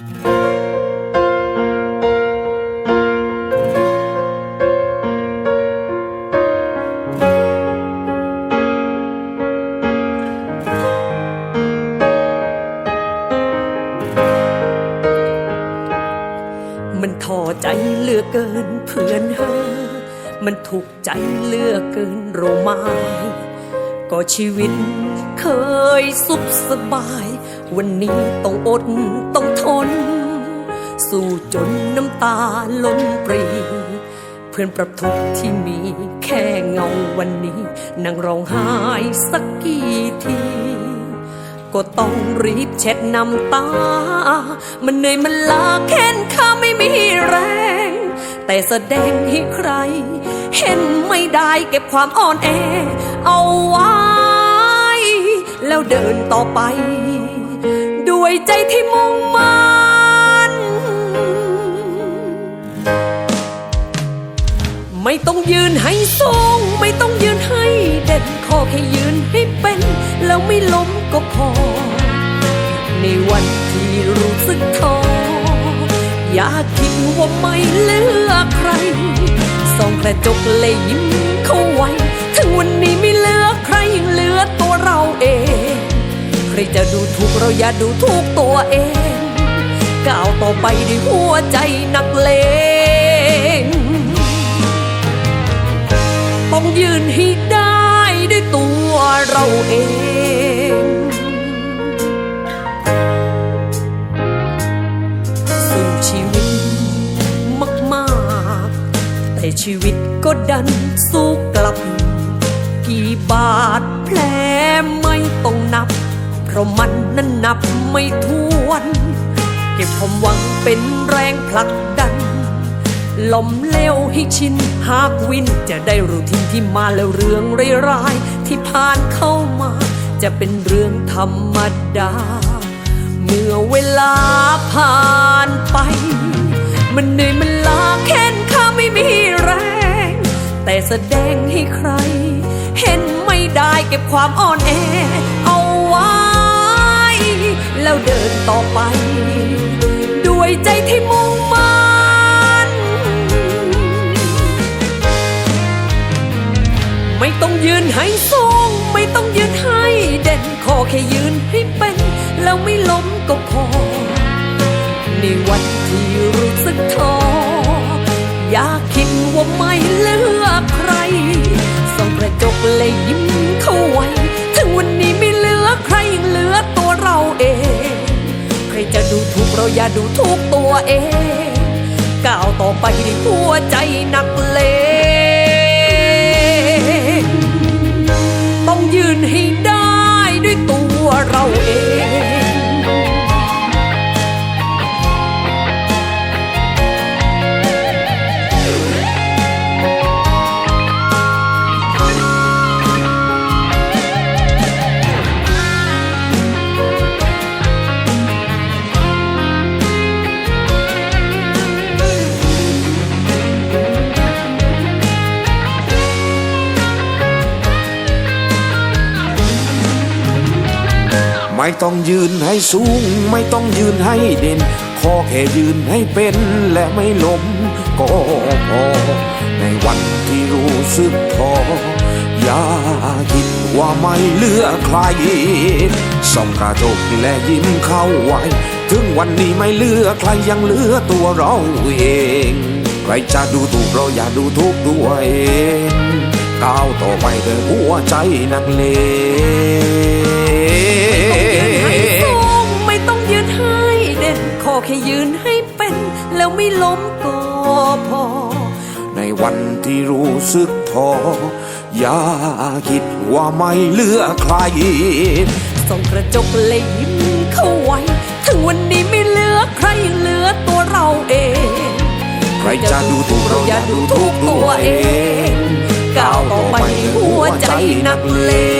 มันท้อใจเหลือเกินเพื่อนเฮอมันถูกใจเหลือเกินโรมาย ก็ชีวิต เคยสุขสบาย วันนี้ต้องอดต้องทน สู้จนน้ำตาล้นปรี เพื่อนปรับทุกข์ที่มีแค่เงาวันนี้นั่งร้องไห้สักกี่ทีก็ต้องรีบเช็ดน้ำตา มันเหนื่อยมันลาแค้นข้าไม่มีแรง แต่แสดงให้ใคร เห็นไม่ได้เก็บความอ่อนแอ เอาไว้ แล้วเดินต่อไป ด้วยใจที่มุ่งมั่นไม่ต้องยืนให้สูง ไม่ต้องยืนให้เด่นขอแค่ยืนให้เป็น แล้วไม่ล้มก็พอ ในวันที่รู้สึกท้ออย่าคิดว่าไม่เลือกใคร ส่องกระจกเลยยิ้มเข้าไว้ ถึงวันนี้ไม่เหลือใครยังเหลือตัวเราเอง ใครจะดูถูกเราอย่าดูถูกตัวเอง ก้าวต่อไปด้วยหัวใจนักเลง ต้องยืนให้ได้ แต่ชีวิตก็ดันสู้กลับ กี่บาดแผลไม่ต้องนับ เพราะมันนั้นนับไม่ถ้วน เก็บความหวังเป็นแรงผลักดันลมเลวให้ชินหากวิน จะได้รู้ทินที่มาแล้วเรื่องร้ายๆที่ผ่านเข้ามา จะเป็นเรื่องธรรมดา เมื่อเวลาผ่านไป มันเหนื่อยมัน แสดงให้ใคร เห็นไม่ได้เก็บความอ่อนแอเอาไว้ แล้วเดินต่อไป ด้วยใจที่มุ่งมั่นไม่ต้องยืนให้สูง ไม่ต้องยืนให้เด่นขอแค่ยืนให้เป็น แล้วไม่ล้มก็พอ ในวันที่รู้สึกท้ออย่าคิดว่าไม่ ส่องกระจกเลยยิ้มเข้าไว้ ถึงวันนี้ไม่เหลือใครยังเหลือตัวเราเอง ใครจะดูถูกเราอย่าดูถูกตัวเอง ก้าวต่อไปด้วยหัวใจนักเลงต้องยืนให้ได้ด้วยตัวเราเอง ไม่ต้องยืนให้สูง ไม่ต้องยืนให้เด่น ขอแค่ยืนให้เป็นและไม่ล้มก็พอ ในวันที่รู้สึกท้ออย่าคิดว่าไม่เลือกใครส่องกระจกและยิ้มเข้าไว้ ถึงวันนี้ไม่เลือกใครยังเหลือตัวเราเอง ใครจะดูถูกเราอย่าดูถูกตัวเอง ก้าวต่อไปด้วยหัวใจนักเลง ล้ม่ล้มก็พอ ในวันที่รู้สึกท้ออย่าคิดว่าไม่เหลือใคร ส่องกระจกเลยยิ้มเข้าไว้ ถึงวันนี้ไม่เหลือใครเหลือตัวเราเอง ใครจะดูถูกเราอย่าดูถูกตัวเอง ก้าวต่อไปหัวใจนักเลง